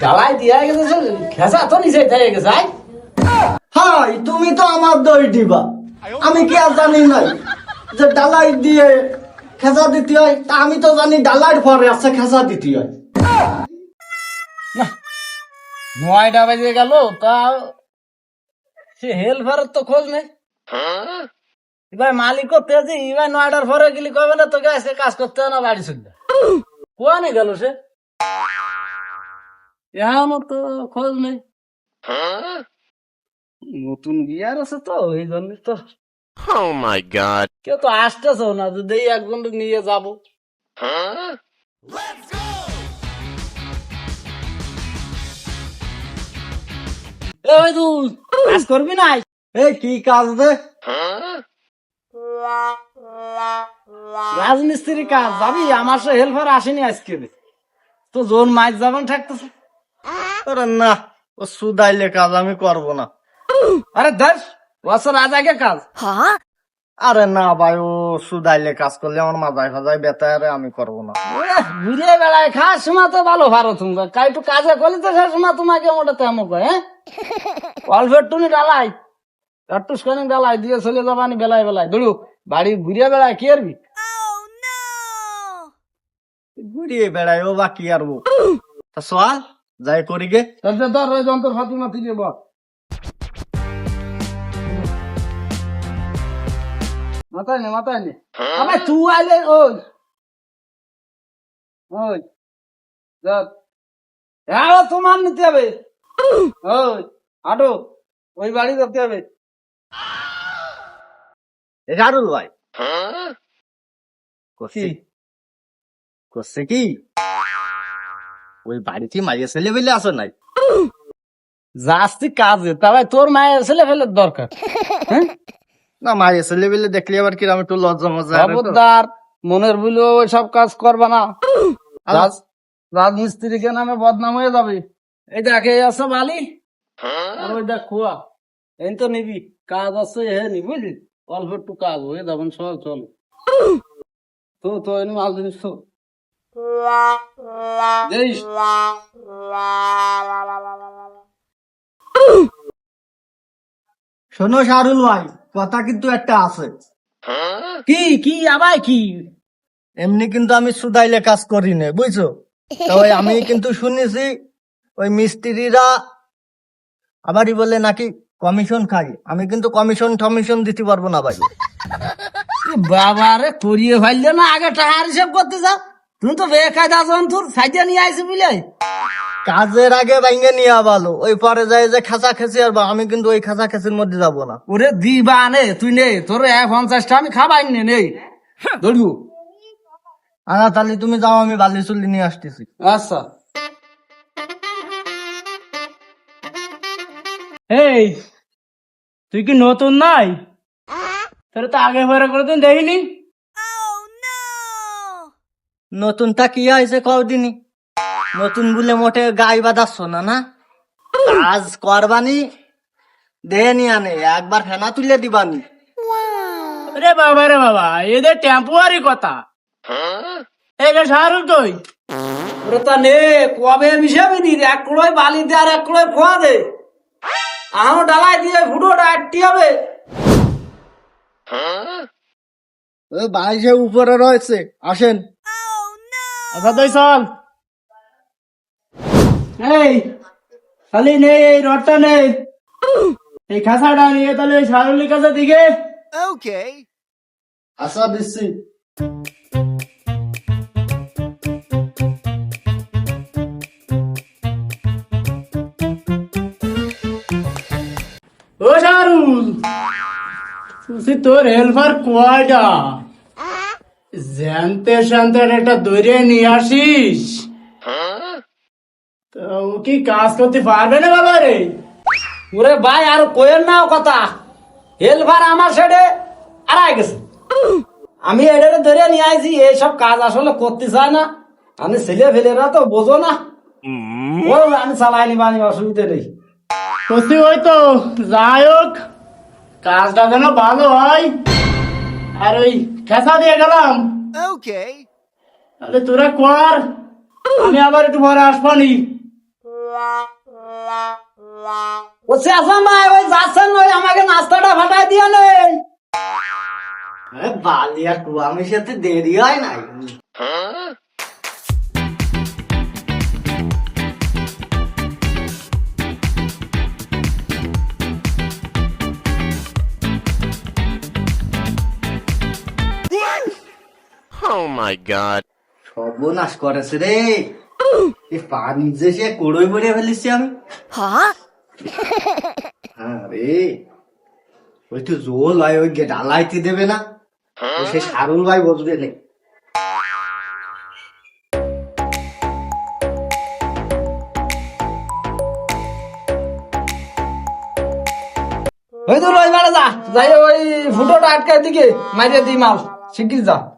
ডালাই দিয়া গেছে খেসা তো নিচে থেকে গেছে হাই তুমি তো আমার দই দিবা। আমি কি আর জানি নাই যে ডালাই দিয়ে খেসা দিতে হয়। তা আমি তো জানি ডালার পরে আছে খেসা দিতে হয়। নয়টা বাজে গেল তা সে তো খোঁজ নেই। এবার মালিক করতে আছে এবার নয়টার পরে গেলি কবে না তোকে আজকে কাজ করতে হবে না বাড়ি শুনতে কোয়ানে গেল সে? এখনও তো খোঁজ নেই নতুন গিয়ার আছে তো এই জন্য তো Oh my god. কেউ তো আসতেছেও না যদি এই নিয়ে যাব এ ভাই তুই কাজ করবি না এই কি কাজ রে রাজমিস্ত্রি কাজ যাবি আমার সে হেল্পার আসেনি আজকে তো জোন মাছ যাবেন থাকতেছে আরে না ও সুদাইলে কাজ আমি করব না। আরে দেখ বছর আজ আগে কাজ। আরে না ভাই ও সুদাইলে কাজ করলে আমার মাথায় ফাজায় ব্যথা আরে আমি করব না। ওরে, ঘুরে বেড়ায় খাস সময় তো ভালো ভালো তুমি একটু কাজে করলে তো সময় তোমাকে মোটা তেমন কয় হ্যাঁ? অল্প একটু নি ডালাই। একটু স্ক্যানিং ডালাই দিয়ে চলে যাবানি বেলায় বেলায়। দৌড়ু বাড়ি ঘুরিয়ে বেড়ায় কি আরবি ঘুরিয়ে বেড়ায় ও বাকি আর ও তা সোয়াল যাই করি গে। ধর ওই যন্ত্র ফাতি মাতি বল। মাথায় নে মাথায় নে। আবার তুই আইলে ওই। ওই। ধর। হ্যাঁ তোমার নিতে হবে। ওই আটো ওই বাড়ি যেতে হবে। জারুল ভাই। করছে। কি? করছে কি? ওই বাড়িতে মাইয়া ছেলে বেলে আসো নাই কাজে তবে তোর মায়ের ছেলে ফেলে দরকার। হ্যাঁ? না মাইয়া ছেলে বেলে দেখলে আবার কিরম একটু লজ্জা মজা খবরদার মনের ভুলে ওই সব কাজ করবা না। রাজমিস্ত্রিকে নামে বদনাম হয়ে যাবে। এই দেখ এই আছে বালি। আর ওই দেখ খোয়া। এই তো নিবি। কাজ আছে হে নি বুঝলি? অল্প একটু কাজ হয়ে যাবেন সব চল। তো তো এনে মাল জিনিস তো। শোনো শাহরুল ভাই কথা কিন্তু একটা আছে। কি কি আবার কি? এমনি কিন্তু আমি সুদাইলে কাজ করি না বুঝছ? তো ওই আমি কিন্তু শুনেছি ওই মিস্ত্রিরা আবারই বলে নাকি কমিশন খাই আমি কিন্তু কমিশন টমিশন দিতে পারব না ভাই। বাবা রে করিয়ে ফেললে না আগে টাকা হিসেব করতে যাও তুমি তো বেকায়দা জন্তুর সাইডে নিয়ে আইসি বুঝলে কাজের আগে ভাঙ্গে নিয়ে ভালো ওই পরে যায় যে খাঁচা খেসি আর বা- আমি কিন্তু ওই খাঁচা খেসির মধ্যে যাব না। ওরে দিবা নে তুই নে তোর এক পঞ্চাশটা আমি খাবাই নে নেই দৌড়ু আনা তাহলে তুমি যাও আমি বালি চুল্লি নিয়ে আসতেছি। আচ্ছা। এই তুই কি নতুন নাই? তোর তো আগে পরে করে দিন দেখিনি? নতুনটা কি হয়েছে কদিনই নতুন বলে মোটে গাই বাঁধাচ্ছ না না? কাজ করবানি দেহে নিয়ে আনে একবার ফেনা তুলে দিবানি। রে বাবা রে বাবা এদের টেম্পোয়ারি কথা। এই সারুল তুই ওরে তা নে কবে মিশাবি নি এক কুড়োয় বালি দে আর এক কুড়োয় খোয়া দে। আহ ডালাই দিয়ে ফুটোটা আটটি হবে। ওই বাইশে উপরে রয়েছে আসেন। আচ্ছা তুই চল। এই খালি নে এই রডটা নে এই খাসাটা নিয়ে তাহলে ওই সারুলির কাছে দিকে। আশা দিচ্ছি। ও তুই তোর হেল্পার কয়টা জানতে শান্তে একটা দৌড়ে নিয়ে আসিস। তো ও কি কাজ করতে পারবে না বাবা রে? ওরে ভাই আর কোয়ের নাও কথা। হেল্পার আমার সাইডে আড়াই গেছে। আমি এটারে ধরে নিয়ে আইছি এইসব কাজ আসলে করতে চায় না। আমি ছেলে ফেলেরা তো বোঝো না। ও আমি চালাই নিবানি অসুবিধা নেই। সত্যি ওই তো যাই হোক কাজটা যেন ভালো হয়। আর ওই খেসা দিয়ে গেলাম। ওকে তাহলে তোরা কর। আমি আবার একটু পরে আসবানি ও চেঁচা ভাই ওই যাচ্ছেন ওই আমাকে নাস্তাটা ফাটাই দিয়ে নেই বালিয়া কুয়ামির সাথে দেরি হয় নাই। Oh my god. সর্বনাশ করেছে রে। এই পানি যে সে কুড়োই ফেলেছি আমি। হ্যাঁ রে। ওই তো জোল ভাই ওই ডালাইতে দেবে না। সে সারুল ভাই বসবে নে। ওই তো ওই মারা যা। যাই ওই ফুটোটা আটকায় দিকে মাইরে দি মাল। শিগগির যা। এ?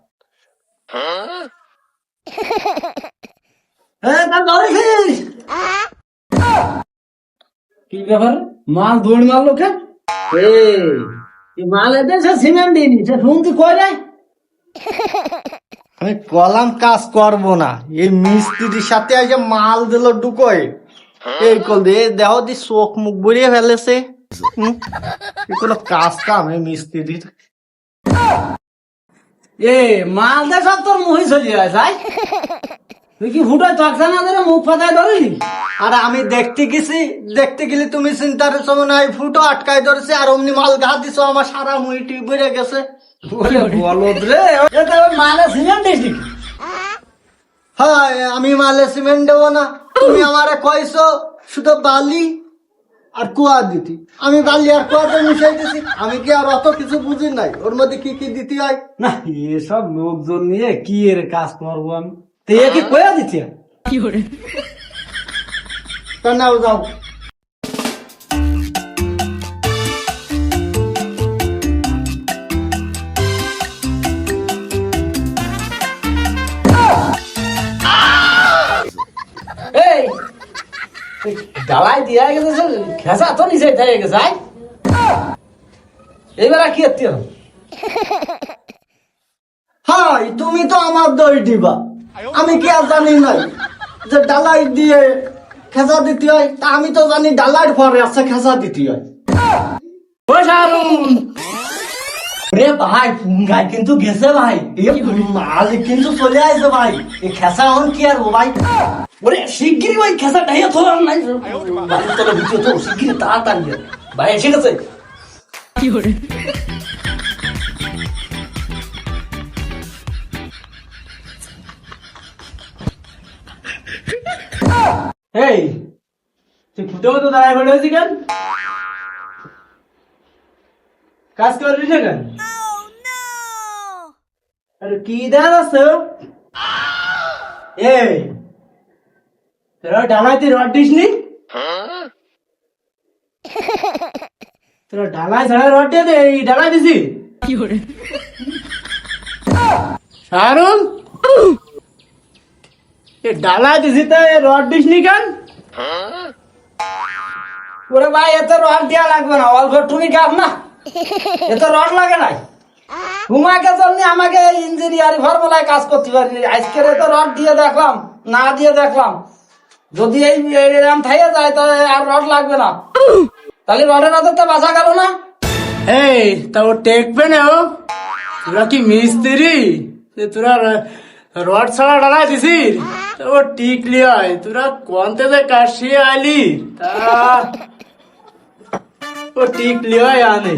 কি ব্যাপার? মাল দৌড় মারলো মাল এদের সে সিমেন্ট আমি কলাম কাজ করব না। এই মিস্ত্রির সাথে আজ মাল দিল ডুকোয় এই কল দিয়ে দেহ দি চোখ মুখ বড়িয়ে ফেলেছে। কোনো কাজ কাম এই মিস্ত্রির? এ মাল দে সব তোর মুহি চলি যায় তুই কি ফুটো চাকসা না ধরে মুখ ফাটাই ধরলি আর আমি দেখতে গেছি দেখতে গেলে তুমি চিন্তার সময় নাই ফুটো আটকায় ধরেছে আর অমনি মাল ঘা দিছো আমার সারা মুইটি বেড়ে গেছে। ওরে বলদ রে। এটা মালে সিমেন্ট নাকি? হ্যাঁ আমি মালে সিমেন্ট দেবো না। তুমি আমারে কইছো শুধু বালি আর কুয়া দিতি। আমি বালি আর কুয়াতে মিশাই দিছি আমি কি আর অত কিছু বুঝি নাই? ওর মধ্যে কি কি দিতে হয় না এসব লোকজন নিয়ে কি এর কাজ করব আমি? তো এ কি কয়া দিচ্ছে তা নাও যাও। ডালাই দিয়া গেছে খেসা তো নিচে থেকে গেছে এইবার কি আত্মীয় হাই, তুমি তো আমার দই দিবা। আমি কি আর জানি নাই যে ডালাই দিয়ে খেসা দিতে হয়। তা আমি তো জানি ডালাইয়ের পরে আছে খেসা দিতে হয়। রে ভাই কিন্তু গেছে ভাই। মাল কিন্তু চলে আসছে ভাই। এই খেসা হন কি আর ও ভাই? ওরে শিগগিরই ওই খেসা ডাইয়া তো নাই বাড়ির তলে ভিতরে তো শিগগিরই তাড়াতাড়ি। ভাই এসে গেছে এই তুই ফুটে মতো দাঁড়ায় হয়েছি কেন? কাজ করবি না কেন আরে কি দেন আছে? এই তোরা ডালাইতে রড দিস নি তোরা ডালাই ছাড়া রড দিয়ে দে এই ডালাই দিছি। শাহরুল? এ ডালাই দিছি তো রড দিস নি কেন ওরে ভাই এত রড দেওয়া লাগবে না অল্প তুমি কাপ না। এত রড লাগে নাই। তোমাকে জন্য আমাকে ইঞ্জিনিয়ারিং ফর্মুলায় কাজ করতে পারি। আজকের তো রড দিয়ে দেখলাম, না দিয়ে দেখলাম। যদি এই এরকম থাইয়ে যায়, তাহলে আর রড লাগবে না। তাহলে রডের আদরটা বাঁচা গেল না। এই, তা ও টেকবে না ও। তোরা কি মিস্ত্রি? তোরা রড ছাড়া ডালাই দিছিস? তা ও টিকলি হয়। তোরা কোনতে যে কাশিয়ে আইলি? তা ও টিকলি হয় আনে